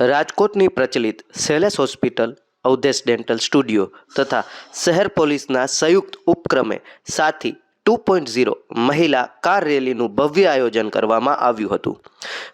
રાજકોટની પ્રચલિત સેલેસ હોસ્પિટલ, અવધેશ ડેન્ટલ સ્ટુડિયો તથા શહેર પોલીસના સંયુક્ત ઉપક્રમે સાથી ટુ પોઈન્ટ ઝીરો મહિલા કાર રેલીનું ભવ્ય આયોજન કરવામાં આવ્યું હતું.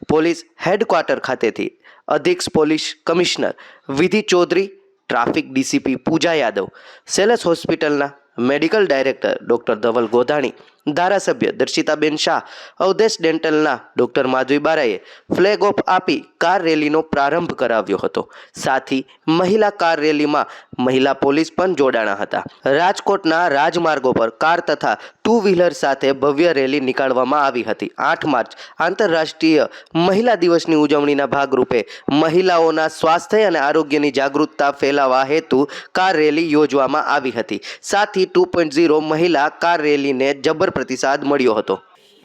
પોલીસ હેડક્વાર્ટર ખાતેથી અધિક police commissioner Vidhi Chaudhary, traffic DCP Pooja Yadav Seles હોસ્પિટલના medical director doctor Dhaval Godhani ધારાસભ્ય દર્શિતાબેન શાહ, અવધેશ ડેન્ટલના ડોક્ટર માધવી બારાએ ફ્લેગ ઓફ આપી કાર રેલીનો પ્રારંભ કરાવ્યો હતો. સાથી, મહિલા કાર રેલીમાં મહિલા પોલીસ પણ જોડાણા હતા. રાજકોટના રાજમાર્ગો પર કાર તથા ટુ વ્હીલર સાથે ભવ્ય રેલી નીકાળવામાં આવી હતી. આઠ માર્ચ, આંતરરાષ્ટ્રીય મહિલા દિવસની ઉજવણીના ભાગરૂપે મહિલાઓના સ્વાસ્થ્ય અને આરોગ્યની જાગૃતતા ફેલાવવા હેતુ કાર રેલી યોજવામાં આવી હતી. સાથી, ટુ પોઈન્ટ ઝીરો મહિલા કાર રેલીને જબર પ્રતિસાદ મળ્યો હતો.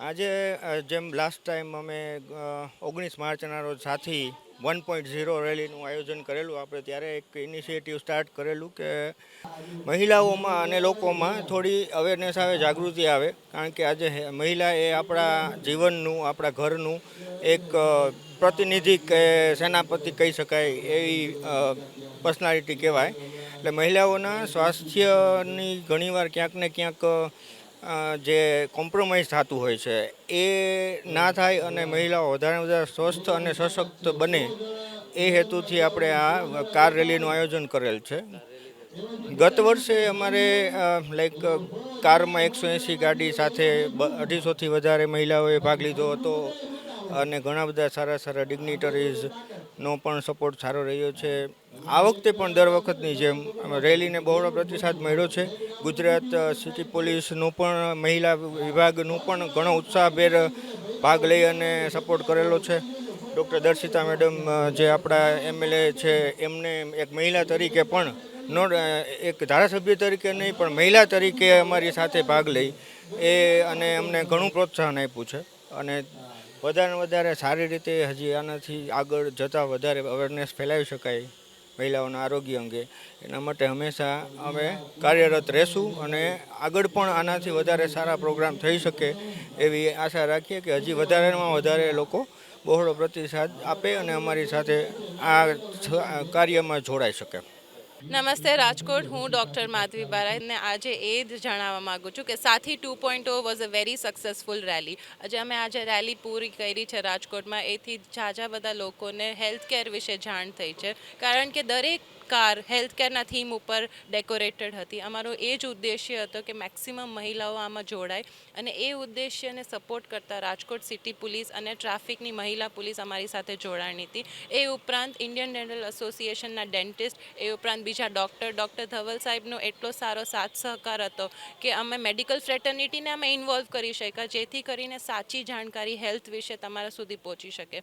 આજે જેમ લાસ્ટ ટાઈમ અમે ઓગણીસ માર્ચના રોજ સાથી વન પોઈન્ટ ઝીરો રેલીનું આયોજન કરેલું, આપણે ત્યારે એક ઇનિશિયેટિવ સ્ટાર્ટ કરેલું કે મહિલાઓમાં અને લોકોમાં થોડી અવેરનેસ આવે, જાગૃતિ આવે, કારણ કે આજે મહિલા એ આપણા જીવનનું, આપણા ઘરનું એક પ્રતિનિધિ કે સેનાપતિ કહી શકાય એવી પર્સનાલિટી કહેવાય. એટલે મહિલાઓના સ્વાસ્થ્યની ઘણીવાર ક્યાંક ને ક્યાંક જે કોમ્પ્રોમાઇઝ થતું હોય છે, એ ના થાય અને મહિલાઓ વધારે વધારે સ્વસ્થ અને સશક્ત બને, એ હેતુથી આપણે આ કાર રેલીનું આયોજન કરેલ છે. ગત વર્ષે અમારે લાઈક, કારમાં એકસો એંસી ગાડી સાથે અઢીસોથી વધારે મહિલાઓએ ભાગ લીધો હતો અને ઘણા બધા સારા સારા ડિગ્નિટરીઝનો પણ સપોર્ટ સારો રહ્યો છે. આ વખતે પણ દર વખતની જેમ રેલીને બહોળો પ્રતિસાદ મળ્યો છે. ગુજરાત સિટી પોલીસનું પણ, મહિલા વિભાગનું પણ ઘણો ઉત્સાહભેર ભાગ લઈ અને સપોર્ટ કરેલો છે. ડૉક્ટર દર્શિતા મેડમ જે આપણા એમએલએ છે, એમને એક મહિલા તરીકે પણ નો એક ધારાસભ્ય તરીકે નહીં, પણ મહિલા તરીકે અમારી સાથે ભાગ લઈ. એ અને અમને ઘણું પ્રોત્સાહન આપ્યું છે. અને વધારે વધારે સારી રીતે હજી આનાથી આગળ જતાં વધારે અવેરનેસ ફેલાવી શકાય. મહિલાઓના આરોગ્ય અંગે. એના માટે હંમેશા અમે કાર્યરત રહેશું અને આગળ પણ આનાથી વધારે સારા પ્રોગ્રામ થઈ શકે એવી આશા રાખીએ કે હજી વધારેમાં વધારે લોકો બહોળો પ્રતિસાદ આપે અને અમારી સાથે આ કાર્યમાં જોડાઈ શકે. નમસ્તે, રાજકોટ. હું ડૉક્ટર માધવી બારા ને આજે એ જ જણાવવા માગું છું કે સાથી two point o was a very successful rally. આજે અમે આજે રેલી પૂરી કરી છે રાજકોટમાં. એથી ઝાઝા બધા લોકોને હેલ્થ કેર વિશે જાણ થઈ છે. કારણ કે દરેક કાર હેલ્થ કેરના થીમ ઉપર ડેકોરેટેડ હતી. અમારો એ જ ઉદ્દેશ્ય હતો કે મેક્સિમમ મહિલાઓ આમાં જોડાય અને એ ઉદ્દેશ્યને સપોર્ટ કરતા રાજકોટ સિટી પોલીસ અને ટ્રાફિકની મહિલા પોલીસ અમારી સાથે જોડાણી હતી. એ ઉપરાંત ઇન્ડિયન ડેન્ટલ એસોસિએશનના ડેન્ટિસ્ટ એ ઉપરાંત બીજા ડૉક્ટર ડૉક્ટર ધવલ સાહેબનો એટલો સારો સાથ સહકાર હતો કે અમે મેડિકલ ફ્રેટર્નિટીને અમે ઇન્વોલ્વ કરી શક્યા, જેથી કરીને સાચી જાણકારી હેલ્થ વિશે તમારા સુધી પહોંચી શકે.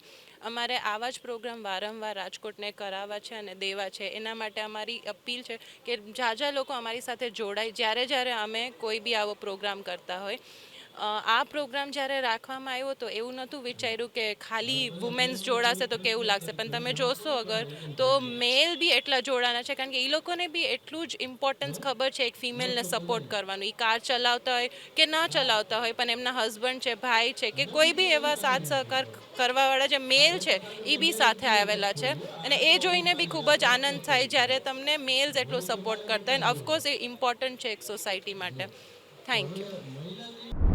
અમારે આવા જ પ્રોગ્રામ વારંવાર રાજકોટને કરાવવા છે અને દેવા છે. એના માટે અમારી અપીલ છે કે ઝાઝા લોકો અમારી સાથે જોડાય, જ્યારે જ્યારે અમે કોઈ બી આવો પ્રોગ્રામ કરતા હોય આ પ્રોગ્રામ જ્યારે રાખવામાં આવ્યો તો એવું નહોતું વિચાર્યું કે ખાલી વુમેન્સ જોડાશે તો કેવું લાગશે. પણ તમે જોશો અગર તો મેલ બી એટલા જોડાના છે, કારણ કે એ લોકોને બી એટલું જ ઇમ્પોર્ટન્સ ખબર છે એક ફિમેલને સપોર્ટ કરવાનું. એ કાર ચલાવતા હોય કે ન ચલાવતા હોય, પણ એમના હસબન્ડ છે, ભાઈ છે કે કોઈ બી એવા સાથ સહકાર કરવાવાળા જે મેલ છે એ બી સાથે આવેલા છે. અને એ જોઈને બી ખૂબ જ આનંદ થાય જ્યારે તમને મેલ્સ એટલો સપોર્ટ કરતા હોય. અને ઓફકોર્સ એ ઇમ્પોર્ટન્ટ છે એક સોસાયટી માટે. Thank you